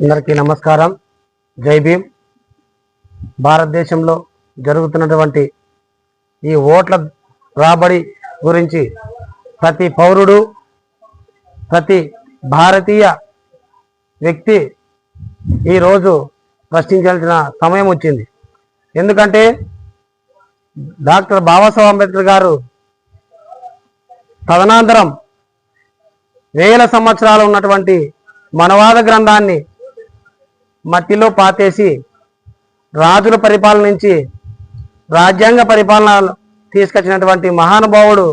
అందరికీ నమస్కారం. జై భీమ్. భారతదేశంలో జరుగుతున్నటువంటి ఈ ఓట్ల రాబడి గురించి ప్రతి పౌరుడు ప్రతి భారతీయ వ్యక్తి ఈరోజు ప్రశ్నించాల్సిన సమయం వచ్చింది. ఎందుకంటే డాక్టర్ బాబాసాహెబ్ అంబేద్కర్ గారు తదనంతరం వేల సంవత్సరాలు ఉన్నటువంటి మనవాద గ్రంథాన్ని మట్టిలో పాతేసి రాజుల పరిపాలన నుంచి రాజ్యాంగ పరిపాలన తీసుకొచ్చినటువంటి మహానుభావుడు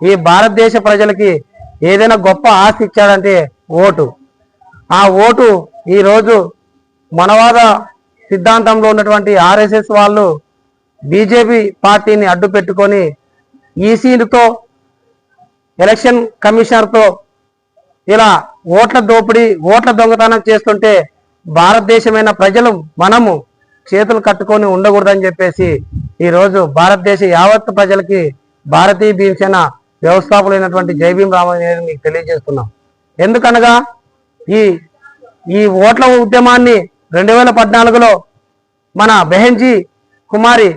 ఈ భారతదేశ ప్రజలకి ఏదైనా గొప్ప ఆస్తి ఇచ్చాడంటే ఓటు. ఆ ఓటు ఈరోజు మనవాద సిద్ధాంతంలో ఉన్నటువంటి ఆర్ఎస్ఎస్ వాళ్ళు బీజేపీ పార్టీని అడ్డు పెట్టుకొని ఈసీలతో ఎలక్షన్ కమిషనర్తో ఇలా ఓట్ల దోపిడీ ఓట్ల దొంగతనం చేస్తుంటే భారతదేశమైన ప్రజలు మనము చేతులు కట్టుకొని ఉండకూడదని చెప్పేసి ఈరోజు భారతదేశ యావత్ ప్రజలకి భారతీయ భీమసేన వ్యవస్థాపకులైనటువంటి జైభీం భీమ్ రామయ్య మీకు తెలియజేస్తున్నాం. ఎందుకనగా ఈ ఈ ఓట్ల ఉద్యమాన్ని రెండు వేల పద్నాలుగులో మన బెహెన్జీ కుమారి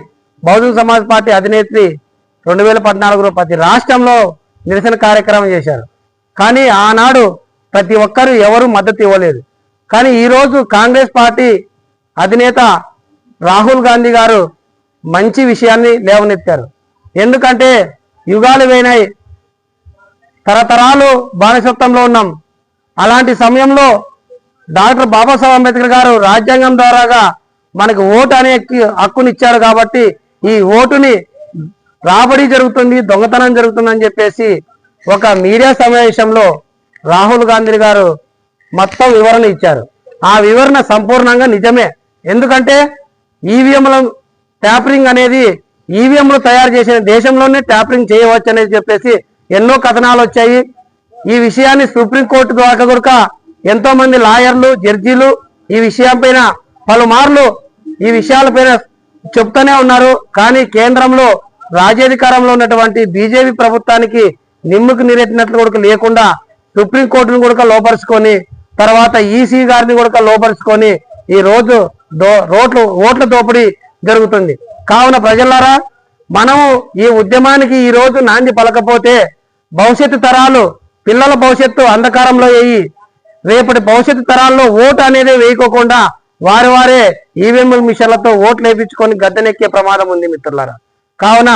బహుజన్ సమాజ్ పార్టీ అధినేత్రి రెండు వేల పద్నాలుగులో ప్రతి రాష్ట్రంలో నిరసన కార్యక్రమం చేశారు. కానీ ఆనాడు ప్రతి ఒక్కరు ఎవరు మద్దతు ఇవ్వలేదు. కానీ ఈరోజు కాంగ్రెస్ పార్టీ అధినేత రాహుల్ గాంధీ గారు మంచి విషయాన్ని లేవనెత్తారు. ఎందుకంటే యుగాలు వేనాయి. తరతరాలు బానిసత్వంలో ఉన్నాం. అలాంటి సమయంలో డాక్టర్ బాబాసాహెబ్ అంబేద్కర్ గారు రాజ్యాంగం ద్వారాగా మనకు ఓటు అనే హక్కునిచ్చారు కాబట్టి ఈ ఓటుని రాబడి జరుగుతుంది దొంగతనం జరుగుతుందని చెప్పేసి ఒక మీడియా సమావేశంలో రాహుల్ గాంధీ గారు మొత్తం వివరణ ఇచ్చారు. ఆ వివరణ సంపూర్ణంగా నిజమే. ఎందుకంటే ఈవీఎంల ట్యాపరింగ్ అనేది ఈవీఎంలు తయారు చేసిన దేశంలోనే ట్యాపరింగ్ చేయవచ్చు అనేది చెప్పేసి ఎన్నో కథనాలు వచ్చాయి. ఈ విషయాన్ని సుప్రీంకోర్టు ద్వారా కూడా ఎంతో మంది లాయర్లు జడ్జీలు ఈ విషయం పైన పలుమార్లు ఈ విషయాలపైన చెప్తూనే ఉన్నారు. కానీ కేంద్రంలో రాజ్యాధికారంలో ఉన్నటువంటి బీజేపీ ప్రభుత్వానికి నిమ్ముకు నీరెత్తినట్లు కూడా లేకుండా సుప్రీంకోర్టును కూడా లోపరుచుకొని తర్వాత ఈసీ గారిని కూడా లోపరుచుకొని ఈ రోజు రోడ్లు ఓట్ల దోపిడీ జరుగుతుంది. కావున ప్రజలారా మనము ఈ ఉద్యమానికి ఈ రోజు నాంది పలకపోతే భవిష్యత్తు తరాలు పిల్లల భవిష్యత్తు అంధకారంలో వేయి రేపటి భవిష్యత్తు తరాల్లో ఓటు అనేది వేయకోకుండా వారి వారే ఈవీఎం మిషన్లతో ఓట్లు వేయించుకొని గద్దెనెక్కే ప్రమాదం ఉంది మిత్రులారా. కావున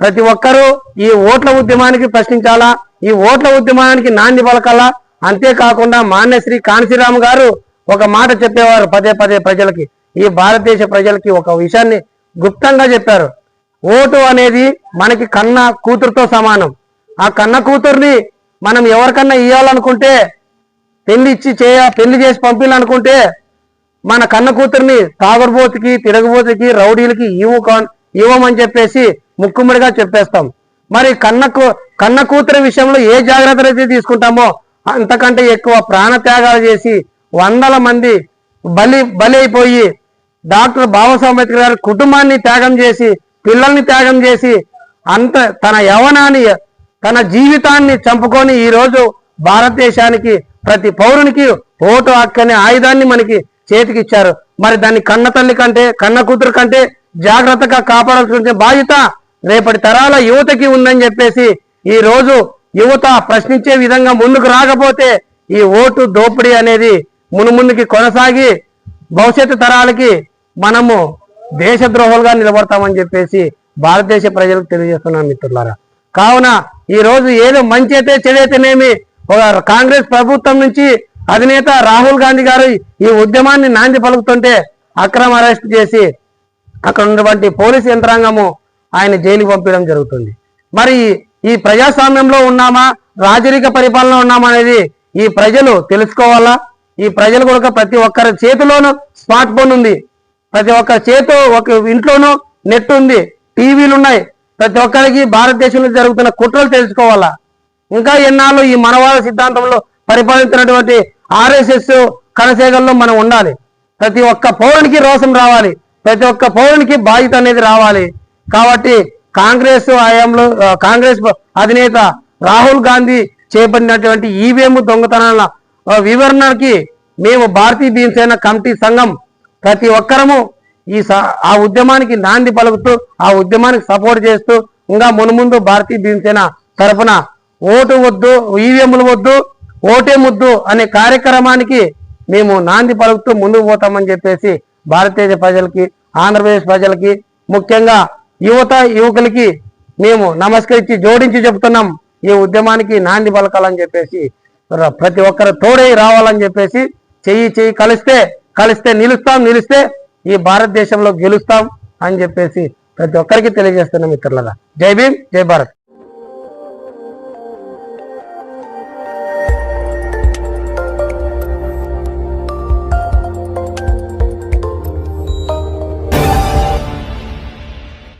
ప్రతి ఒక్కరూ ఈ ఓట్ల ఉద్యమానికి ప్రశ్నించాలా? ఈ ఓట్ల ఉద్యమానికి నాంది పలకాలా? అంతేకాకుండా మాన్యశ్రీ కాంశీరామ్ గారు ఒక మాట చెప్పేవారు పదే పదే ప్రజలకి. ఈ భారతదేశ ప్రజలకి ఒక విషయాన్ని గుప్తంగా చెప్పారు. ఓటు అనేది మనకి కన్న కూతురుతో సమానం. ఆ కన్న కూతుర్ని మనం ఎవరికన్నా ఇవ్వాలనుకుంటే పెళ్ళి ఇచ్చి చేయ పెళ్ళి చేసి పంపించాలనుకుంటే మన కన్న కూతుర్ని తాగుడుబోతుకి తిరగబోతుకి రౌడీలకి ఇవ్వు ఇవ్వమని చెప్పేసి ముక్కుముడిగా చెప్పేస్తాం. మరి కన్నకు కన్న కూతురి విషయంలో ఏ జాగ్రత్తలు అయితే తీసుకుంటామో అంతకంటే ఎక్కువ ప్రాణ త్యాగాలు చేసి వందల మంది బలి బలి అయిపోయి డాక్టర్ బాబాసాహెబ్ అంబేద్కర్ గారి కుటుంబాన్ని త్యాగం చేసి పిల్లల్ని త్యాగం చేసి అంత తన యవనాన్ని తన జీవితాన్ని చంపుకొని ఈరోజు భారతదేశానికి ప్రతి పౌరునికి ఓటు హక్కు అనే ఆయుధాన్ని మనకి చేతికి ఇచ్చారు మరి దాన్ని కన్న తల్లి కంటే కన్న కూతురు కంటే జాగ్రత్తగా కాపాడాల్సిన బాధ్యత రేపటి తరాల యువతకి ఉందని చెప్పేసి ఈ రోజు యువత ప్రశ్నించే విధంగా ముందుకు రాకపోతే ఈ ఓటు దోపిడీ అనేది మునుముందుకి కొనసాగి భవిష్యత్తు తరాలకి మనము దేశద్రోహులుగా నిలబడతామని చెప్పేసి భారతదేశ ప్రజలకు తెలియజేస్తున్నాం మిత్రులారా. కావున ఈ రోజు ఏదో మంచి అయితే చెడైతేనేమి ఒక కాంగ్రెస్ ప్రభుత్వం నుంచి అధినేత రాహుల్ గాంధీ గారు ఈ ఉద్యమాన్ని నాంది పలుకుతుంటే అక్రమ అరెస్ట్ చేసి అక్కడ ఉన్నటువంటి పోలీసు యంత్రాంగము ఆయన జైలుకి పంపించడం జరుగుతుంది. మరి ఈ ప్రజాస్వామ్యంలో ఉన్నామా? రాజరిక పరిపాలన ఉన్నామా అనేది ఈ ప్రజలు తెలుసుకోవాలా? ఈ ప్రజలు కూడా ప్రతి ఒక్కరి చేతిలోనూ స్మార్ట్ ఫోన్ ఉంది. ప్రతి ఒక్కరి చేతి ఒక ఇంట్లోనూ నెట్ ఉంది. టీవీలు ఉన్నాయి. ప్రతి ఒక్కరికి భారతదేశంలో జరుగుతున్న కుట్రలు తెలుసుకోవాలా? ఇంకా ఎన్నాళ్ళు ఈ మనవాద సిద్ధాంతంలో పరిపాలించినటువంటి ఆర్ఎస్ఎస్ కనసేగల్లో మనం ఉండాలి. ప్రతి ఒక్క పౌరునికి రోషం రావాలి. ప్రతి ఒక్క పౌరునికి బాధ్యత అనేది రావాలి. కాబట్టి కాంగ్రెస్ హయాంలో కాంగ్రెస్ అధినేత రాహుల్ గాంధీ చేపట్టినటువంటి ఈవీఎం దొంగతనాల వివరణకి మేము భారతీయ భీమసేన కమిటీ సంఘం ప్రతి ఒక్కరము ఈ స- ఆ ఉద్యమానికి నాంది పలుకుతూ ఆ ఉద్యమానికి సపోర్ట్ చేస్తూ ఇంకా మునుముందు భారతీయ భీమసేన తరఫున ఓటు వద్దు ఈవీఎంలు వద్దు ఓటే ముద్దు అనే కార్యక్రమానికి మేము నాంది పలుకుతూ ముందుకు పోతామని చెప్పేసి భారతదేశ ప్రజలకి ఆంధ్రప్రదేశ్ ప్రజలకి ముఖ్యంగా యువత యువకులకి మేము నమస్కరించి జోడించి చెప్తున్నాం ఈ ఉద్యమానికి నాంది పలకాలని చెప్పేసి ప్రతి ఒక్కరు తోడై రావాలని చెప్పేసి చెయ్యి చెయ్యి కలిస్తే కలిస్తే నిలుస్తాం నిలిస్తే ఈ భారతదేశంలో గెలుస్తాం అని చెప్పేసి ప్రతి ఒక్కరికి తెలియజేస్తున్నాం మిత్రులరా. జై భీమ్ జై భారత్.